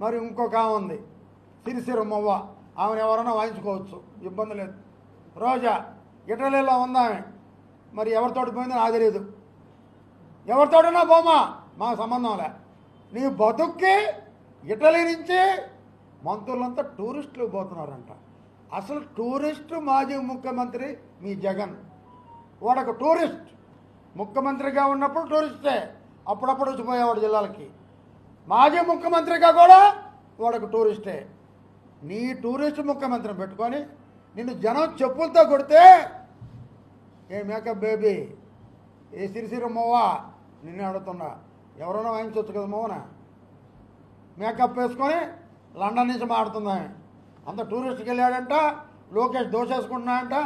మరి ఇంకొక ఆమె ఉంది. సిరిసిర మొవ్వ. ఆమెను ఎవరైనా వాయించుకోవచ్చు. ఇబ్బంది లేదు. రోజా ఇటలీలో ఉంది ఆమె. మరి ఎవరితోటి పోయిందో నాకు తెలియదు ఎవరితోటైనా పోమా? మా సంబంధం లే. నీ బతుక్కి ఇటలీ నుంచి మంత్రులంతా టూరిస్టులు పోతున్నారంట. అసలు టూరిస్ట్ మాజీ ముఖ్యమంత్రి మీ జగన్. వాడొక టూరిస్ట్. ముఖ్యమంత్రిగా ఉన్నప్పుడు టూరిస్టే. అప్పుడప్పుడు వచ్చిపోయేవాడు జిల్లాలకి. మాజీ ముఖ్యమంత్రిగా కూడా వాడొక టూరిస్టే. నీ టూరిస్ట్ ముఖ్యమంత్రిని పెట్టుకొని నిన్ను జనం చెప్పులతో కొడితే ఏ మేకప్ బేబీ ఏ సిరిసిర మొవ్వా నిన్నే అడుగుతున్నా. ఎవరైనా వాయించవచ్చు కదా మోవన మేకప్ వేసుకొని లండన్ నుంచి మాడుతుంది అంత టూరిస్ట్కి వెళ్ళాడంట లోకేష్ దోషేసుకుంటున్నాడంట.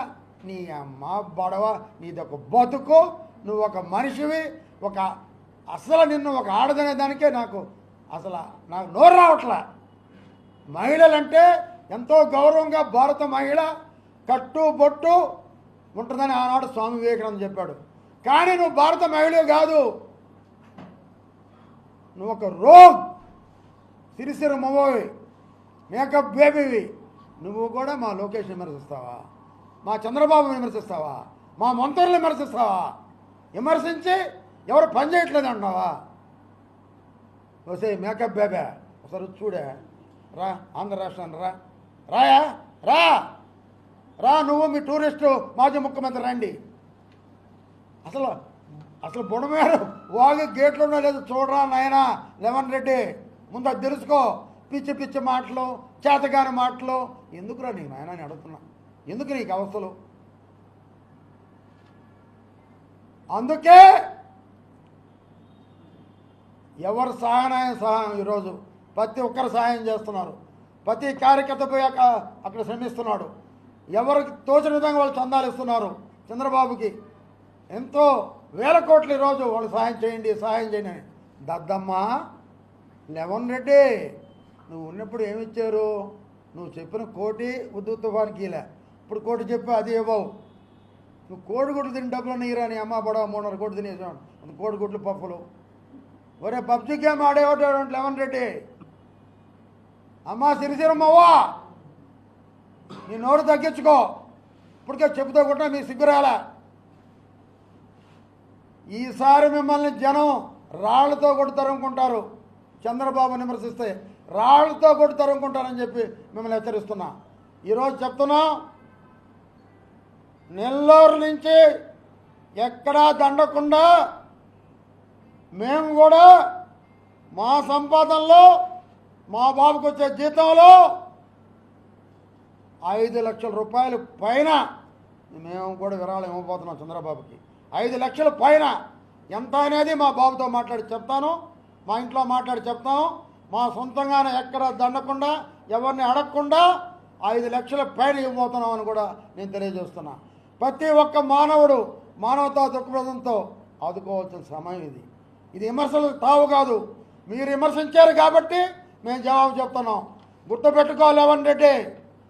నీ అమ్మ బడవ నీదొక బతుకు నువ్వు ఒక మనిషివి ఒక అసలు నిన్ను ఒక ఆడదనే దానికే నాకు అసలు నాకు నోరు రావట్లా. మహిళలంటే ఎంతో గౌరవంగా భారత మహిళ కట్టు బొట్టు ఉంటుందని ఆనాడు స్వామి వివేకానంద చెప్పాడు. కానీ నువ్వు భారత మహిళ కాదు. నువ్వు ఒక రోగ్. సిరిసిరి మొవ్వవి. మేకప్ బేబీవి. నువ్వు కూడా మా లోకేష్ విమర్శిస్తావా? మా చంద్రబాబు విమర్శిస్తావా? మా మంత్రులు విమర్శిస్తావా? విమర్శించి ఎవరు పని చేయట్లేదు అంటున్నావా వసే మేకప్ బేబే ఒకసారి చూడే. రా ఆంధ్ర రాష్ట్రాన్ని రా. రాయా? రా! రా నువ్వు మీ టూరిస్టు మాజీ ముఖ్యమంత్రి రండి. అసలు అసలు బుడమేడు వాగు గేట్లు ఉన్నా లేదు చూడరా నాయనా? లెవెన్ రెడ్డి ముందు అది తెలుసుకో. పిచ్చి పిచ్చి మాటలు చేతగాని మాటలు. ఎందుకురా నీకు నాయన అని అడుగుతున్నా? ఎందుకు నీకు అవస్థలు? అందుకే ఎవరు సహాయం సహాయం ఈరోజు? ప్రతి ఒక్కరు సహాయం చేస్తున్నారు. ప్రతి కార్యకర్త పోయి అక్కడ శ్రమిస్తున్నాడు. ఎవరికి తోచిన విధంగా వాళ్ళు చందాలు ఇస్తున్నారు చంద్రబాబుకి? ఎంతో వేల కోట్లు ఈరోజు వాళ్ళు సహాయం చేయండి సహాయం చేయండి అని. దద్దమ్మ లెవెన్ రెడ్డి నువ్వు ఉన్నప్పుడు ఏమిచ్చారు నువ్వు చెప్పిన కోటి ఉద్దు తుఫాన్కి ఇలా. ఇప్పుడు కోటి చెప్పి అది ఇవ్వవు. నువ్వు కోడిగుడ్లు తిని డబ్బులు నీరా నీ అమ్మ పడవ మూడున్నర కోటి తినేసాడు కోడిగుడ్లు పప్పులు. ఒరే పబ్జి గేమ్ ఆడేవాడు లెవెన్ రెడ్డి. అమ్మా సిరిసిరమ్మవ్వా నీ నోరు తగ్గించుకో. ఇప్పటికే చెబుతూ కూడా మీ సిగ్గురాల ఈసారి మిమ్మల్ని జనం రాళ్ళతో కొట్టి చంద్రబాబు విమర్శిస్తే రాళ్ళతో కొట్టి చెప్పి మిమ్మల్ని హెచ్చరిస్తున్నా. ఈరోజు చెప్తున్నాం నెల్లూరు నుంచి ఎక్కడా దండకుండా మేము కూడా మా సంపాదనలో మా బాబుకు వచ్చే జీతంలో ఐదు లక్షల రూపాయలు పైన మేము కూడా విరాళం ఇవ్వబోతున్నాం చంద్రబాబుకి. ఐదు లక్షల పైన ఎంత అనేది మా బాబుతో మాట్లాడి చెప్తాను మా ఇంట్లో మాట్లాడి చెప్తాను. మా సొంతంగానే ఎక్కడ దండకుండా ఎవరిని అడగకుండా ఐదు లక్షల పైన ఇవ్వబోతున్నాం అని కూడా నేను తెలియజేస్తున్నా. ప్రతి ఒక్క మానవుడు మానవతా దృక్పథంతో ఆదుకోవాల్సిన సమయం ఇది. ఇది విమర్శలు తావు కాదు. మీరు విమర్శించారు కాబట్టి మేము జవాబు చెప్తున్నాం. గుర్తుపెట్టుకోవాలి రెడ్డి.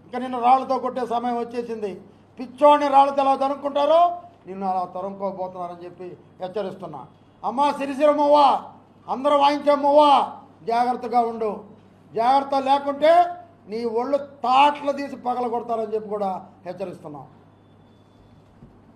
ఇంకా నిన్ను రాళ్ళతో కొట్టే సమయం వచ్చేసింది. పిచ్చోడిని రాళ్ళతో ఎలా తరుముకుంటారో నిన్ను అలా తరుముకోబోతున్నారని చెప్పి హెచ్చరిస్తున్నా. అమ్మా సిరిసిరమ్మవ్వ అందరూ వాయించమ్మవ్వ జాగ్రత్తగా ఉండు. జాగ్రత్త లేకుంటే నీ ఒళ్ళు తాట్లు తీసి పగల కొడతారని చెప్పి కూడా హెచ్చరిస్తున్నాం.